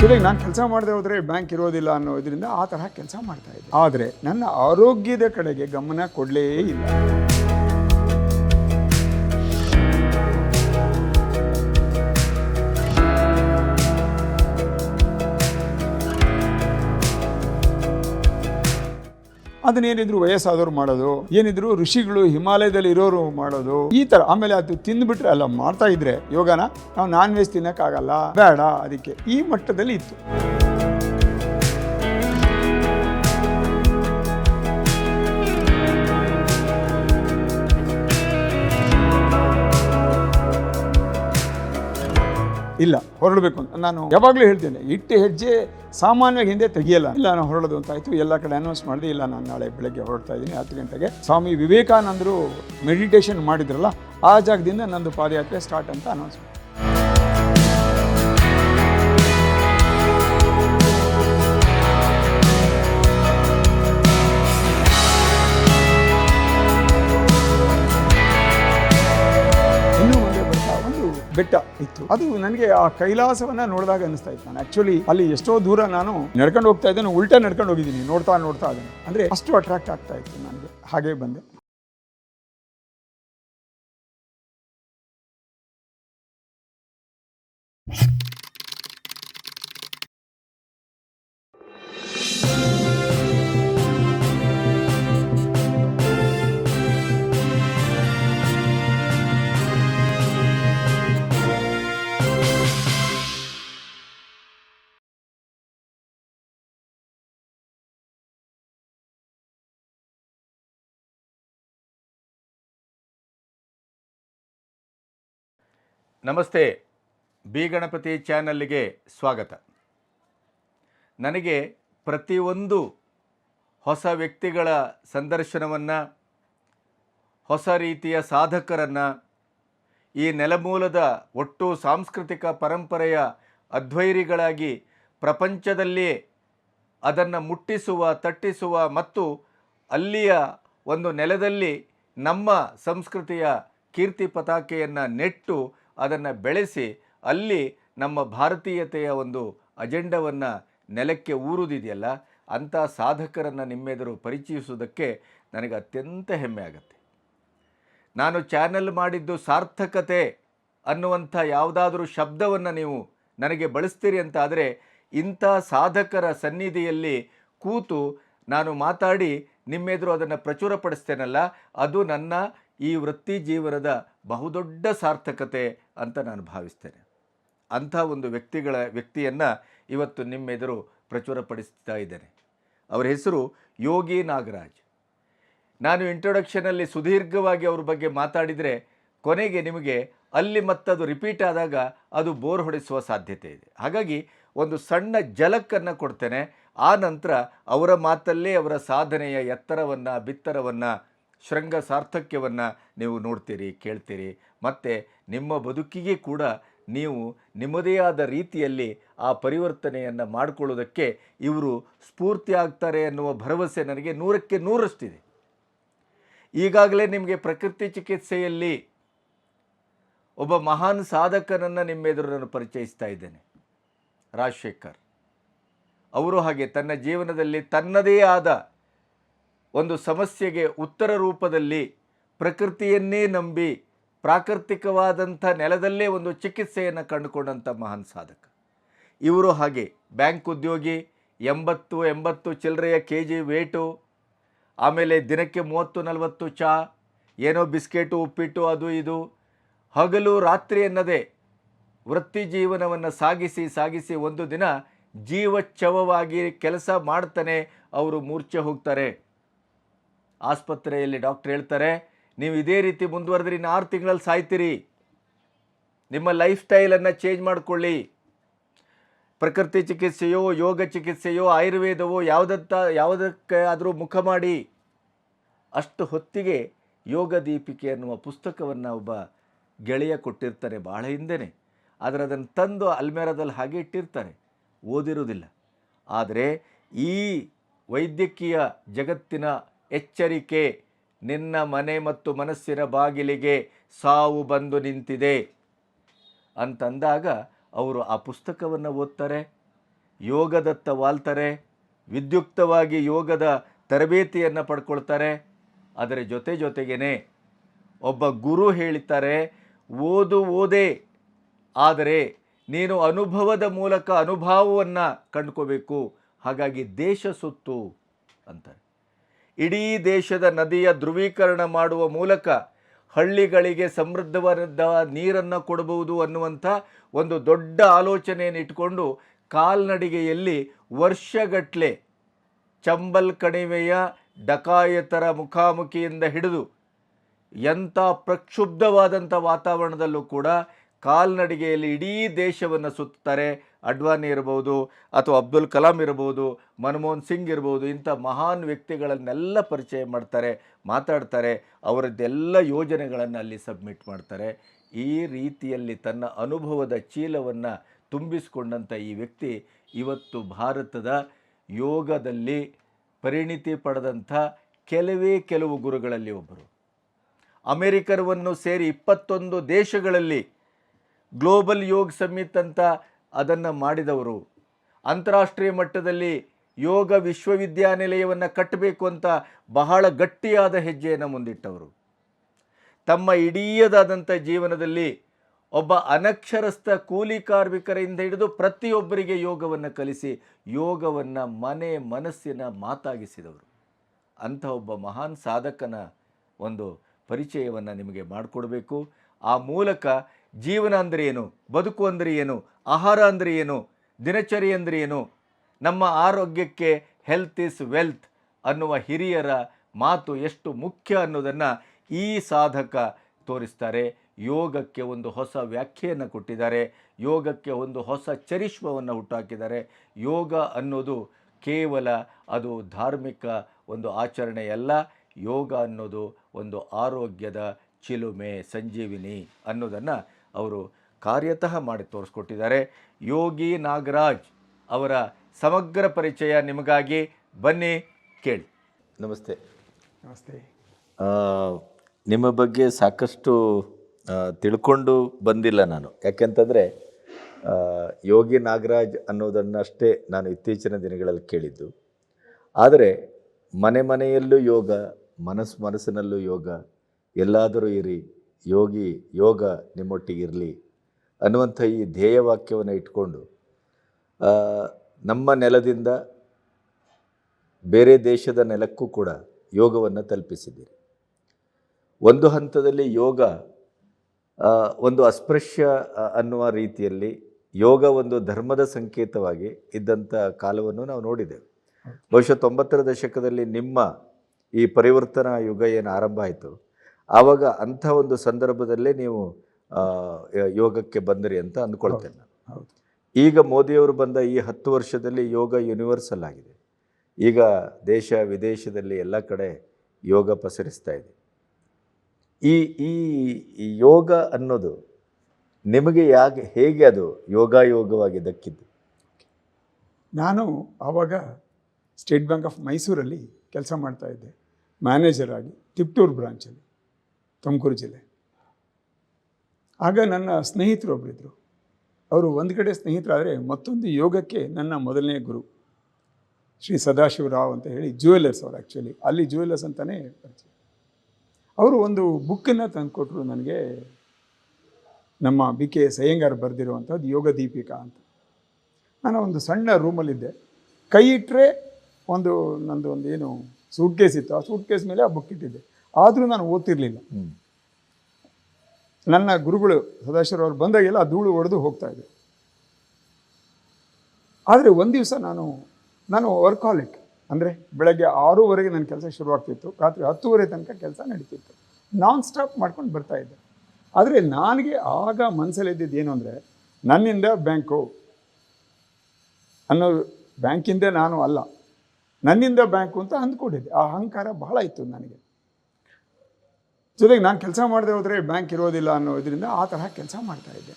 ಜೊತೆಗೆ ನಾನು ಕೆಲಸ ಮಾಡದೆ ಹೋದರೆ ಬ್ಯಾಂಕ್ ಇರೋದಿಲ್ಲ ಅನ್ನೋದ್ರಿಂದ ಆ ತರಹ ಕೆಲಸ ಮಾಡ್ತಾ ಇದ್ದೆ. ಆದರೆ ನನ್ನ ಆರೋಗ್ಯದ ಕಡೆಗೆ ಗಮನ ಕೊಡಲೇ ಇಲ್ಲ. ಅದನ್ನೇನಿದ್ರು ವಯಸ್ಸಾದವ್ರು ಮಾಡೋದು, ಏನಿದ್ರು ಋಷಿಗಳು ಹಿಮಾಲಯದಲ್ಲಿ ಇರೋರು ಮಾಡೋದು, ಈ ತರ. ಆಮೇಲೆ ಅದು ತಿಂದ್ಬಿಟ್ರೆ ಅಲ್ಲ, ಮಾಡ್ತಾ ಇದ್ರೆ ಯೋಗನ, ನಾವು ನಾನ್ ವೆಜ್ ತಿನ್ನಕ್ಕಾಗಲ್ಲ, ಬೇಡ, ಅದಕ್ಕೆ ಈ ಮಟ್ಟದಲ್ಲಿ ಇತ್ತು. ಇಲ್ಲ, ಹೊರಡಬೇಕು ಅಂತ. ನಾನು ಯಾವಾಗಲೂ ಹೇಳ್ತೇನೆ, ಇಟ್ಟು ಹೆಜ್ಜೆ ಸಾಮಾನ್ಯವಾಗಿ ಹಿಂದೆ ತೆಗಿಯಲ್ಲ. ಇಲ್ಲ, ನಾನು ಹೊರಡೋದು ಅಂತ ಆಯಿತು, ಎಲ್ಲ ಕಡೆ ಅನೌನ್ಸ್ ಮಾಡಿದೆ. ಇಲ್ಲ, ನಾನು ನಾಳೆ ಬೆಳಗ್ಗೆ ಹೊರಡ್ತಾ ಇದ್ದೀನಿ, ಹತ್ತು ಗಂಟೆಗೆ. ಸ್ವಾಮಿ ವಿವೇಕಾನಂದರು ಮೆಡಿಟೇಷನ್ ಮಾಡಿದ್ರಲ್ಲ, ಆ ಜಾಗದಿಂದ ನಂದು ಪಾದಯಾತ್ರೆ ಸ್ಟಾರ್ಟ್ ಅಂತ ಅನೌನ್ಸ್ ಬೆಟ್ಟ ಇತ್ತು. ಅದು ನನಗೆ ಆ ಕೈಲಾಸವನ್ನ ನೋಡಿದಾಗ ಅನಿಸ್ತಾ ಇತ್ತು ನಾನು. ಆಕ್ಚುಲಿ ಅಲ್ಲಿ ಎಷ್ಟೋ ದೂರ ನಾನು ನಡ್ಕೊಂಡು ಹೋಗ್ತಾ ಇದ್ದೇನೆ, ಉಲ್ಟಾ ನಡ್ಕೊಂಡು ಹೋಗಿದ್ದೀನಿ, ನೋಡ್ತಾ ನೋಡ್ತಾ ಅದನ್ನು ಅಂದ್ರೆ ಅಷ್ಟು ಅಟ್ರಾಕ್ಟ್ ಆಗ್ತಾ ಇತ್ತು ನನಗೆ. ಹಾಗೆ ಬಂದೆ. ನಮಸ್ತೆ, ಬಿ ಗಣಪತಿ ಚಾನಲ್ಗೆ ಸ್ವಾಗತ. ನನಗೆ ಪ್ರತಿಯೊಂದು ಹೊಸ ವ್ಯಕ್ತಿಗಳ ಸಂದರ್ಶನವನ್ನು, ಹೊಸ ರೀತಿಯ ಸಾಧಕರನ್ನು, ಈ ನೆಲಮೂಲದ ಒಟ್ಟು ಸಾಂಸ್ಕೃತಿಕ ಪರಂಪರೆಯ ಅಧ್ವೈರಿಗಳಾಗಿ ಪ್ರಪಂಚದಲ್ಲಿಯೇ ಅದನ್ನು ಮುಟ್ಟಿಸುವ, ತಟ್ಟಿಸುವ ಮತ್ತು ಅಲ್ಲಿಯ ಒಂದು ನೆಲದಲ್ಲಿ ನಮ್ಮ ಸಂಸ್ಕೃತಿಯ ಕೀರ್ತಿ ಪತಾಕೆಯನ್ನು ನೆಟ್ಟು ಅದನ್ನು ಬೆಳೆಸಿ ಅಲ್ಲಿ ನಮ್ಮ ಭಾರತೀಯತೆಯ ಒಂದು ಅಜೆಂಡವನ್ನು ನೆಲಕ್ಕೆ ಊರುದಿದೆಯಲ್ಲ, ಅಂಥ ಸಾಧಕರನ್ನು ನಿಮ್ಮೆದುರು ಪರಿಚಯಿಸುವುದಕ್ಕೆ ನನಗೆ ಅತ್ಯಂತ ಹೆಮ್ಮೆ ಆಗುತ್ತೆ. ನಾನು ಚಾನೆಲ್ ಮಾಡಿದ್ದು ಸಾರ್ಥಕತೆ ಅನ್ನುವಂಥ ಯಾವುದಾದ್ರೂ ಶಬ್ದವನ್ನು ನೀವು ನನಗೆ ಬಳಸ್ತೀರಿ ಅಂತ ಆದರೆ ಇಂಥ ಸಾಧಕರ ಸನ್ನಿಧಿಯಲ್ಲಿ ಕೂತು ನಾನು ಮಾತಾಡಿ ನಿಮ್ಮೆದುರು ಅದನ್ನು ಪ್ರಚುರಪಡಿಸ್ತೇನಲ್ಲ, ಅದು ನನ್ನ ಈ ವೃತ್ತಿ ಜೀವನದ ಬಹುದೊಡ್ಡ ಸಾರ್ಥಕತೆ ಅಂತ ನಾನು ಭಾವಿಸ್ತೇನೆ. ಅಂಥ ಒಂದು ವ್ಯಕ್ತಿಗಳ ವ್ಯಕ್ತಿಯನ್ನು ಇವತ್ತು ನಿಮ್ಮೆದುರು ಪ್ರಚುರಪಡಿಸ್ತಾ ಇದ್ದೇನೆ. ಅವರ ಹೆಸರು ಯೋಗಿ ನಾಗರಾಜ್. ನಾನು ಇಂಟ್ರೊಡಕ್ಷನಲ್ಲಿ ಸುದೀರ್ಘವಾಗಿ ಅವ್ರ ಬಗ್ಗೆ ಮಾತಾಡಿದರೆ ಕೊನೆಗೆ ನಿಮಗೆ ಅಲ್ಲಿ ಮತ್ತದು ರಿಪೀಟ್ ಆದಾಗ ಅದು ಬೋರ್ ಹೊಡೆಸುವ ಸಾಧ್ಯತೆ ಇದೆ. ಹಾಗಾಗಿ ಒಂದು ಸಣ್ಣ ಜಲಕ್ಕನ್ನು ಕೊಡ್ತೇನೆ. ಆ ನಂತರ ಅವರ ಮಾತಲ್ಲೇ ಅವರ ಸಾಧನೆಯ ಎತ್ತರವನ್ನು, ಬಿತ್ತರವನ್ನು ಶೃಂಗ ಸಾರ್ಥಕ್ಯವನ್ನು ನೀವು ನೋಡ್ತೀರಿ, ಕೇಳ್ತೀರಿ. ಮತ್ತು ನಿಮ್ಮ ಬದುಕಿಗೆ ಕೂಡ ನೀವು ನಿಮ್ಮದೇ ಆದ ರೀತಿಯಲ್ಲಿ ಆ ಪರಿವರ್ತನೆಯನ್ನು ಮಾಡಿಕೊಳ್ಳೋದಕ್ಕೆ ಇವರು ಸ್ಫೂರ್ತಿ ಆಗ್ತಾರೆ ಅನ್ನುವ ಭರವಸೆ ನನಗೆ ನೂರಕ್ಕೆ ನೂರಷ್ಟಿದೆ. ಈಗಾಗಲೇ ನಿಮಗೆ ಪ್ರಕೃತಿ ಚಿಕಿತ್ಸೆಯಲ್ಲಿ ಒಬ್ಬ ಮಹಾನ್ ಸಾಧಕನನ್ನು ನಿಮ್ಮೆದುರು ನಾನು ಪರಿಚಯಿಸ್ತಾ ಇದ್ದೇನೆ, ರಾಜಶೇಖರ್. ಅವರು ಹಾಗೆ ತನ್ನ ಜೀವನದಲ್ಲಿ ತನ್ನದೇ ಆದ ಒಂದು ಸಮಸ್ಯೆಗೆ ಉತ್ತರ ರೂಪದಲ್ಲಿ ಪ್ರಕೃತಿಯನ್ನೇ ನಂಬಿ ಪ್ರಾಕೃತಿಕವಾದಂಥ ನೆಲದಲ್ಲೇ ಒಂದು ಚಿಕಿತ್ಸೆಯನ್ನು ಕಂಡುಕೊಂಡಂಥ ಮಹಾನ್ ಸಾಧಕ. ಇವರು ಹಾಗೆ ಬ್ಯಾಂಕ್ ಉದ್ಯೋಗಿ, ಎಂಬತ್ತು ಎಂಬತ್ತು ಚಿಲ್ಲರೆಯ ಕೆ ಜಿ ವೇಟು, ಆಮೇಲೆ ದಿನಕ್ಕೆ ಮೂವತ್ತು, ನಲವತ್ತು ಚಾ, ಏನೋ ಬಿಸ್ಕೆಟು, ಉಪ್ಪಿಟ್ಟು, ಅದು ಇದು, ಹಗಲು, ರಾತ್ರಿ ಎನ್ನದೇ ವೃತ್ತಿ ಜೀವನವನ್ನು ಸಾಗಿಸಿ ಸಾಗಿಸಿ ಒಂದು ದಿನ ಜೀವಚ್ಛವವಾಗಿ ಕೆಲಸ ಮಾಡ್ತಾನೆ, ಅವರು ಮೂರ್ಛೆ ಹೋಗ್ತಾರೆ. ಆಸ್ಪತ್ರೆಯಲ್ಲಿ ಡಾಕ್ಟರ್ ಹೇಳ್ತಾರೆ, ನೀವು ಇದೇ ರೀತಿ ಮುಂದುವರೆದ್ರೆ ಇನ್ನು ಆರು ತಿಂಗಳಲ್ಲಿ ಸಾಯ್ತೀರಿ. ನಿಮ್ಮ ಲೈಫ್ ಸ್ಟೈಲನ್ನು ಚೇಂಜ್ ಮಾಡಿಕೊಳ್ಳಿ. ಪ್ರಕೃತಿ ಚಿಕಿತ್ಸೆಯೋ, ಯೋಗ ಚಿಕಿತ್ಸೆಯೋ, ಆಯುರ್ವೇದವೋ ಯಾವುದಂತ, ಯಾವುದಕ್ಕೆ ಆದರೂ ಮುಖ ಮಾಡಿ. ಅಷ್ಟು ಹೊತ್ತಿಗೆ ಯೋಗ ದೀಪಿಕೆ ಅನ್ನುವ ಪುಸ್ತಕವನ್ನು ಒಬ್ಬ ಗೆಳೆಯ ಕೊಟ್ಟಿರ್ತಾರೆ ಭಾಳ ಹಿಂದೆನೇ. ಆದರೆ ಅದನ್ನು ತಂದು ಅಲ್ಮೇರದಲ್ಲಿ ಹಾಗೆ ಇಟ್ಟಿರ್ತಾರೆ. ಓದಿರುವುದಿಲ್ಲ ಆದರೆ ಈ ವೈದ್ಯಕೀಯ ಜಗತ್ತಿನ ಎಚ್ಚರಿಕೆ, ನಿನ್ನ ಮನೆ ಮತ್ತು ಮನಸ್ಸಿನ ಬಾಗಿಲಿಗೆ ಸಾವು ಬಂದು ನಿಂತಿದೆ. ಅಂತಂದಾಗ ಅವರು ಆ ಪುಸ್ತಕವನ್ನು ಓದ್ತಾರೆ, ಯೋಗದತ್ತ ವಾಲ್ತಾರೆ, ವಿದ್ಯುಕ್ತವಾಗಿ ಯೋಗದ ತರಬೇತಿಯನ್ನು ಪಡ್ಕೊಳ್ತಾರೆ. ಅದರ ಜೊತೆ ಜೊತೆಗೇ ಒಬ್ಬ ಗುರು ಹೇಳ್ತಾರೆ ಓದು ಓದೆ, ಆದರೆ ನೀನು ಅನುಭವದ ಮೂಲಕ ಅನುಭವವನ್ನು ಕಂಡುಕೋಬೇಕು, ಹಾಗಾಗಿ ದೇಶ ಸುತ್ತು ಅಂತಾರೆ. ಇಡೀ ದೇಶದ ನದಿಯ ಧ್ರುವೀಕರಣ ಮಾಡುವ ಮೂಲಕ ಹಳ್ಳಿಗಳಿಗೆ ಸಮೃದ್ಧವಾದ ನೀರನ್ನು ಕೊಡಬಹುದು ಅನ್ನುವಂಥ ಒಂದು ದೊಡ್ಡ ಆಲೋಚನೆಯನ್ನು ಇಟ್ಕೊಂಡು ಕಾಲ್ನಡಿಗೆಯಲ್ಲಿ ವರ್ಷಗಟ್ಟಲೆ ಚಂಬಲ್ ಕಣಿವೆಯ ಡಕಾಯತರ ಮುಖಾಮುಖಿಯಿಂದ ಹಿಡಿದು ಎಂಥ ಪ್ರಕ್ಷುಬ್ಧವಾದಂಥ ವಾತಾವರಣದಲ್ಲೂ ಕೂಡ ಕಾಲ್ನಡಿಗೆಯಲ್ಲಿ ಇಡೀ ದೇಶವನ್ನು ಸುತ್ತಾರೆ ಅಡ್ವಾನಿ ಇರ್ಬೋದು ಅಥವಾ ಅಬ್ದುಲ್ ಕಲಾಂ ಇರ್ಬೋದು ಮನಮೋಹನ್ ಸಿಂಗ್ ಇರ್ಬೋದು ಇಂಥ ಮಹಾನ್ ವ್ಯಕ್ತಿಗಳನ್ನೆಲ್ಲ ಪರಿಚಯ ಮಾಡ್ತಾರೆ, ಮಾತಾಡ್ತಾರೆ, ಅವರದ್ದೆಲ್ಲ ಯೋಜನೆಗಳನ್ನು ಅಲ್ಲಿ ಸಬ್ಮಿಟ್ ಮಾಡ್ತಾರೆ. ಈ ರೀತಿಯಲ್ಲಿ ತನ್ನ ಅನುಭವದ ಚೀಲವನ್ನು ತುಂಬಿಸಿಕೊಂಡಂಥ ಈ ವ್ಯಕ್ತಿ ಇವತ್ತು ಭಾರತದ ಯೋಗದಲ್ಲಿ ಪರಿಣಿತಿ ಪಡೆದಂಥ ಕೆಲವೇ ಕೆಲವು ಗುರುಗಳಲ್ಲಿ ಒಬ್ಬರು. ಅಮೆರಿಕರವನ್ನು ಸೇರಿ ಇಪ್ಪತ್ತೊಂದು ದೇಶಗಳಲ್ಲಿ ಗ್ಲೋಬಲ್ ಯೋಗ ಸಮಿತ್ ಅಂತ ಅದನ್ನು ಮಾಡಿದವರು. ಅಂತಾರಾಷ್ಟ್ರೀಯ ಮಟ್ಟದಲ್ಲಿ ಯೋಗ ವಿಶ್ವವಿದ್ಯಾನಿಲಯವನ್ನು ಕಟ್ಟಬೇಕು ಅಂತ ಬಹಳ ಗಟ್ಟಿಯಾದ ಹೆಜ್ಜೆಯನ್ನು ಮುಂದಿಟ್ಟವರು. ತಮ್ಮ ಇಡೀಯದಾದಂಥ ಜೀವನದಲ್ಲಿ ಒಬ್ಬ ಅನಕ್ಷರಸ್ಥ ಕೂಲಿ ಕಾರ್ಮಿಕರಿಂದ ಹಿಡಿದು ಪ್ರತಿಯೊಬ್ಬರಿಗೆ ಯೋಗವನ್ನು ಕಲಿಸಿ, ಯೋಗವನ್ನು ಮನೆ ಮನಸ್ಸಿನ ಮಾತಾಗಿಸಿದವರು. ಅಂಥ ಒಬ್ಬ ಮಹಾನ್ ಸಾಧಕನ ಒಂದು ಪರಿಚಯವನ್ನು ನಿಮಗೆ ಮಾಡಿಕೊಡಬೇಕು. ಆ ಮೂಲಕ ಜೀವನ ಅಂದರೆ ಏನು, ಬದುಕು ಅಂದರೆ ಏನು ಆಹಾರ ಅಂದರೆ ಏನು? ದಿನಚರಿ ಅಂದರೆ ಏನು? ನಮ್ಮ ಆರೋಗ್ಯಕ್ಕೆ ಹೆಲ್ತ್ ಇಸ್ ವೆಲ್ತ್ ಅನ್ನುವ ಹಿರಿಯರ ಮಾತು ಎಷ್ಟು ಮುಖ್ಯ ಅನ್ನೋದನ್ನು ಈ ಸಾಧಕ ತೋರಿಸ್ತಾರೆ. ಯೋಗಕ್ಕೆ ಒಂದು ಹೊಸ ವ್ಯಾಖ್ಯೆಯನ್ನು ಕೊಟ್ಟಿದ್ದಾರೆ. ಯೋಗಕ್ಕೆ ಒಂದು ಹೊಸ ಚರಿಷ್ಮವನ್ನು ಹುಟ್ಟುಹಾಕಿದ್ದಾರೆ ಯೋಗ ಅನ್ನೋದು ಕೇವಲ ಅದು ಧಾರ್ಮಿಕ ಒಂದು ಆಚರಣೆಯಲ್ಲ ಯೋಗ ಅನ್ನೋದು ಒಂದು ಆರೋಗ್ಯದ ಚಿಲುಮೆ, ಸಂಜೀವಿನಿ ಅನ್ನೋದನ್ನು ಅವರು ಕಾರ್ಯತಃ ಮಾಡಿ ತೋರಿಸ್ಕೊಟ್ಟಿದ್ದಾರೆ. ಯೋಗಿ ನಾಗರಾಜ್ ಅವರ ಸಮಗ್ರ ಪರಿಚಯ ನಿಮಗಾಗಿ. ಬನ್ನಿ ಕೇಳಿ. ನಮಸ್ತೆ. ನಮಸ್ತೆ. ನಿಮ್ಮ ಬಗ್ಗೆ ಸಾಕಷ್ಟು ತಿಳ್ಕೊಂಡು ಬಂದಿಲ್ಲ ನಾನು. ಯಾಕೆಂತಂದರೆ ಯೋಗಿ ನಾಗರಾಜ್ ಅನ್ನೋದನ್ನಷ್ಟೇ ನಾನು ಇತ್ತೀಚಿನ ದಿನಗಳಲ್ಲಿ ಕೇಳಿದ್ದು. ಆದರೆ ಮನೆ ಮನೆಯಲ್ಲೂ ಯೋಗ ಮನಸ್ಸು ಮನಸ್ಸಿನಲ್ಲೂ ಯೋಗ ಎಲ್ಲಾದರೂ ಇರಿ ಯೋಗಿ ಯೋಗ ನಿಮ್ಮೊಟ್ಟಿಗೆ ಇರಲಿ. ಅನ್ನುವಂಥ ಈ ಧ್ಯೇಯವಾಕ್ಯವನ್ನು ಇಟ್ಕೊಂಡು ನಮ್ಮ ನೆಲದಿಂದ ಬೇರೆ ದೇಶದ ನೆಲಕ್ಕೂ ಕೂಡ ಯೋಗವನ್ನು ತಲುಪಿಸಿದ್ದೀರಿ. ಒಂದು ಹಂತದಲ್ಲಿ ಯೋಗ ಒಂದು ಅಸ್ಪೃಶ್ಯ ಅನ್ನುವ ರೀತಿಯಲ್ಲಿ ಯೋಗ ಒಂದು ಧರ್ಮದ ಸಂಕೇತವಾಗಿ ಇದ್ದಂಥ ಕಾಲವನ್ನು ನಾವು ನೋಡಿದ್ದೇವೆ. ಬಹುಶಃ ತೊಂಬತ್ತರ ದಶಕದಲ್ಲಿ ನಿಮ್ಮ ಈ ಪರಿವರ್ತನಾ ಯುಗ ಏನು ಆರಂಭ ಆಯಿತು. ಆವಾಗ ಅಂಥ ಒಂದು ಸಂದರ್ಭದಲ್ಲೇ ನೀವು ಯೋಗಕ್ಕೆ ಬಂದಿರಿ ಅಂತ ಅಂದ್ಕೊಳ್ತೇನೆ ನಾನು. ಹೌದು ಈಗ ಮೋದಿಯವರು ಬಂದ ಈ ಹತ್ತು ವರ್ಷದಲ್ಲಿ ಯೋಗ ಯೂನಿವರ್ಸಲ್ ಆಗಿದೆ. ಈಗ ದೇಶ ವಿದೇಶದಲ್ಲಿ ಎಲ್ಲ ಕಡೆ ಯೋಗ ಪಸರಿಸ್ತಾ ಇದೆ. ಈ ಈ ಯೋಗ ಅನ್ನೋದು ನಿಮಗೆ ಯಾಕೆ ಹೇಗೆ ಅದು ಯೋಗ ಯೋಗವಾಗಿ ದಕ್ಕಿದ್ದು ನಾನು ಆವಾಗ ಸ್ಟೇಟ್ ಬ್ಯಾಂಕ್ ಆಫ್ ಮೈಸೂರಲ್ಲಿ ಕೆಲಸ ಮಾಡ್ತಾ ಇದ್ದೆ. ಮ್ಯಾನೇಜರ್ ಆಗಿ ತಿಪ್ಟೂರು ಬ್ರಾಂಚಲ್ಲಿ ತುಮಕೂರು ಜಿಲ್ಲೆ. ಆಗ ನನ್ನ ಸ್ನೇಹಿತರು ಒಬ್ಬರಿದ್ದರು ಅವರು ಒಂದು ಕಡೆ ಸ್ನೇಹಿತರಾದರೆ ಮತ್ತೊಂದು ಯೋಗಕ್ಕೆ ನನ್ನ ಮೊದಲನೇ ಗುರು. ಶ್ರೀ ಸದಾಶಿವರಾವ್ ಅಂತ ಹೇಳಿ ಜ್ಯುವೆಲರ್ಸ್ ಅವರು ಆ್ಯಕ್ಚುಲಿ ಅಲ್ಲಿ ಜ್ಯುವೆಲರ್ಸ್ ಅಂತಲೇ ಪರಿಚಯ. ಅವರು ಒಂದು ಬುಕ್ಕನ್ನು ತಂದುಕೊಟ್ರು ನನಗೆ. ನಮ್ಮ ಬಿ ಕೆ ಎಸ್ ಅಯ್ಯಂಗಾರ್ ಬರೆದಿರುವಂಥದ್ದು ಯೋಗ ದೀಪಿಕಾ ಅಂತ. ನಾನು ಒಂದು ಸಣ್ಣ ರೂಮಲ್ಲಿದ್ದೆ. ಕೈ ಇಟ್ಟರೆ ಒಂದು ನಂದು ಒಂದು ಏನು ಸೂಟ್ ಕೇಸ್ ಇತ್ತು. ಆ ಸೂಟ್ ಕೇಸ್ ಮೇಲೆ ಆ ಬುಕ್ ಇಟ್ಟಿದ್ದೆ. ಆದರೂ ನಾನು ಓದ್ತಿರ್ಲಿಲ್ಲ. ನನ್ನ ಗುರುಗಳು ಸದಾಶಿವ ಅವ್ರು ಬಂದಾಗೆಲ್ಲ ಆ ಧೂಳು ಹೊಡೆದು ಹೋಗ್ತಾ ಇದೆ. ಆದರೆ ಒಂದು ದಿವಸ ನಾನು ನಾನು ವರ್ಕಾಲಿಕ್ ಅಂದರೆ ಬೆಳಗ್ಗೆ ಆರೂವರೆಗೆ ನನ್ನ ಕೆಲಸ ಶುರುವಾಗ್ತಿತ್ತು, ರಾತ್ರಿ ಹತ್ತುವರೆ ತನಕ ಕೆಲಸ ನಡೀತಿತ್ತು. ನಾನ್ ಸ್ಟಾಪ್ ಮಾಡ್ಕೊಂಡು ಬರ್ತಾ ಇದ್ದೆ. ಆದರೆ ನನಗೆ ಆಗ ಮನಸ್ಸಲ್ಲಿದ್ದಿದ್ದು ಏನು ಅಂದರೆ, ನನ್ನಿಂದ ಬ್ಯಾಂಕು ಅನ್ನೋ ಬ್ಯಾಂಕಿಂದ ನಾನು ಅಲ್ಲ. ನನ್ನಿಂದ ಬ್ಯಾಂಕು ಅಂತ ಅಂದ್ಕೊಂಡಿದ್ದೆ. ಆ ಅಹಂಕಾರ ಬಹಳ ಇತ್ತು ನನಗೆ. ಜೊತೆಗೆ ನಾನು ಕೆಲಸ ಮಾಡದೆ ಹೋದರೆ ಬ್ಯಾಂಕ್ ಇರೋದಿಲ್ಲ ಅನ್ನೋ ಇದರಿಂದ ಆ ತರಹ ಕೆಲಸ ಮಾಡ್ತಾ ಇದ್ದೆ.